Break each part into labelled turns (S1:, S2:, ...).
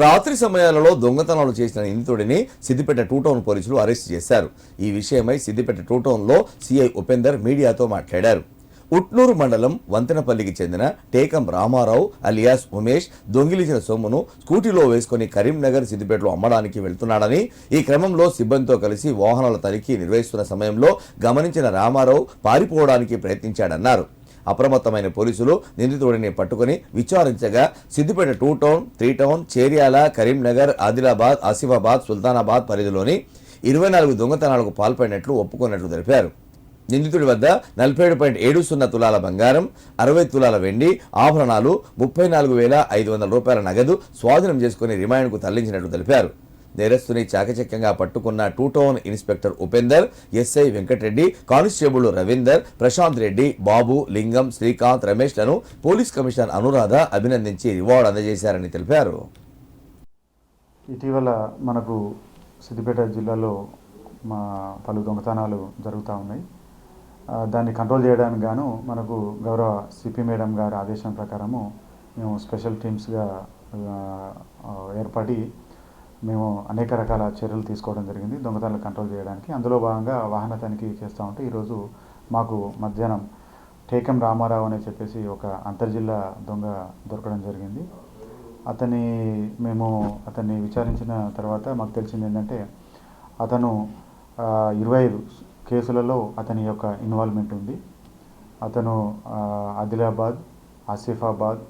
S1: రాత్రి సమయాలలో దొంగతనాలు చేసిన నిందితుడిని సిద్దిపేట టూ టౌన్ పోలీసులు అరెస్ట్ చేశారు. ఈ విషయమై సిద్దిపేట టూ టౌన్లో సిఐ ఉపేందర్ మీడియాతో మాట్లాడారు. ఉట్నూరు మండలం వంతెనపల్లికి చెందిన టేకం రామారావు అలియాస్ ఉమేష్ దొంగిలించిన సొమ్మును స్కూటీలో వేసుకుని కరీంనగర్ సిద్దిపేటలో అమ్మడానికి వెళ్తున్నాడని ఈ క్రమంలో సిబ్బందితో కలిసి వాహనాల తనిఖీ నిర్వహిస్తున్న సమయంలో గమనించిన రామారావు పారిపోవడానికి ప్రయత్నించాడన్నారు. అప్రమత్తమైన పోలీసులు నిందితుడిని పట్టుకుని విచారించగా Siddipet two town three town Cheriyal Karimnagar Adilabad Asifabad Sultanabad పరిధిలోని ఇరవై నాలుగు దొంగతనాలకు పాల్పడినట్లు ఒప్పుకున్నట్లు తెలిపారు. నిందితుడి వద్ద నలభై ఏడు పాయింట్ ఏడు సున్నా తులాల బంగారం అరవై తులాల వెండి ఆభరణాలు ముప్పై నాలుగు వేల ఐదు వందల రూపాయల నగదు స్వాధీనం చేసుకుని రిమాండ్కు తరలించినట్లు తెలిపారు. నేరస్తుని చాకచక్యంగా పట్టుకున్న two town inspector Upender SI Venkatareddy constable Ravinder Prashanth Reddy Babu Lingam Srikanth రమేష్లను police commissioner Anuradha అభినందించి రివార్డు అందజేశారని తెలిపారు.
S2: ఇటీవల మనకు సిద్దిపేట జిల్లాలో మా పలు దొంగతనాలు జరుగుతూ ఉన్నాయి. దాన్ని కంట్రోల్ చేయడానికి గాను మనకు గౌరవ సిపి మేడం గారి ఆదేశం ప్రకారము మేము స్పెషల్ టీమ్స్గా ఏర్పడి మేము అనేక రకాల చర్యలు తీసుకోవడం జరిగింది దొంగతనాలు కంట్రోల్ చేయడానికి. అందులో భాగంగా వాహన తనిఖీ చేస్తూ ఉంటే ఈరోజు మాకు మధ్యాహ్నం టేకం రామారావు అని చెప్పేసి ఒక అంతర్జిల్లా దొంగ దొరకడం జరిగింది. అతని మేము అతన్ని విచారించిన తర్వాత మాకు తెలిసింది ఏంటంటే అతను ఇరవై ఐదు కేసులలో అతని యొక్క ఇన్వాల్వ్మెంట్ ఉంది. అతను ఆదిలాబాద్ ఆసిఫాబాద్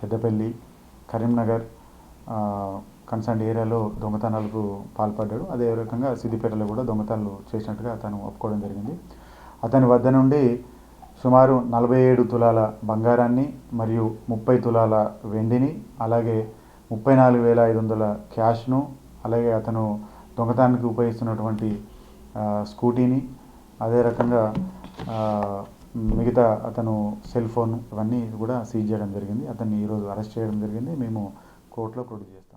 S2: పెద్దపల్లి కరీంనగర్ కన్సర్న్ ఏరియాలో దొంగతనాలకు పాల్పడ్డాడు. అదే రకంగా సిద్దిపేటలో కూడా దొంగతనాలు చేసినట్టుగా అతను ఒప్పుకోవడం జరిగింది. అతని వద్ద నుండి సుమారు నలభై ఏడు తులాల బంగారాన్ని మరియు ముప్పై తులాల వెండిని అలాగే ముప్పై నాలుగు వేల ఐదు వందల క్యాష్ను అలాగే అతను దొంగతనానికి ఉపయోగిస్తున్నటువంటి స్కూటీని అదే రకంగా మిగతా అతను సెల్ ఫోన్ ఇవన్నీ కూడా సీజ్ చేయడం జరిగింది. అతన్ని ఈరోజు అరెస్ట్ చేయడం జరిగింది. మేము కోర్టులో ప్రొడ్యూస్ చేస్తాం.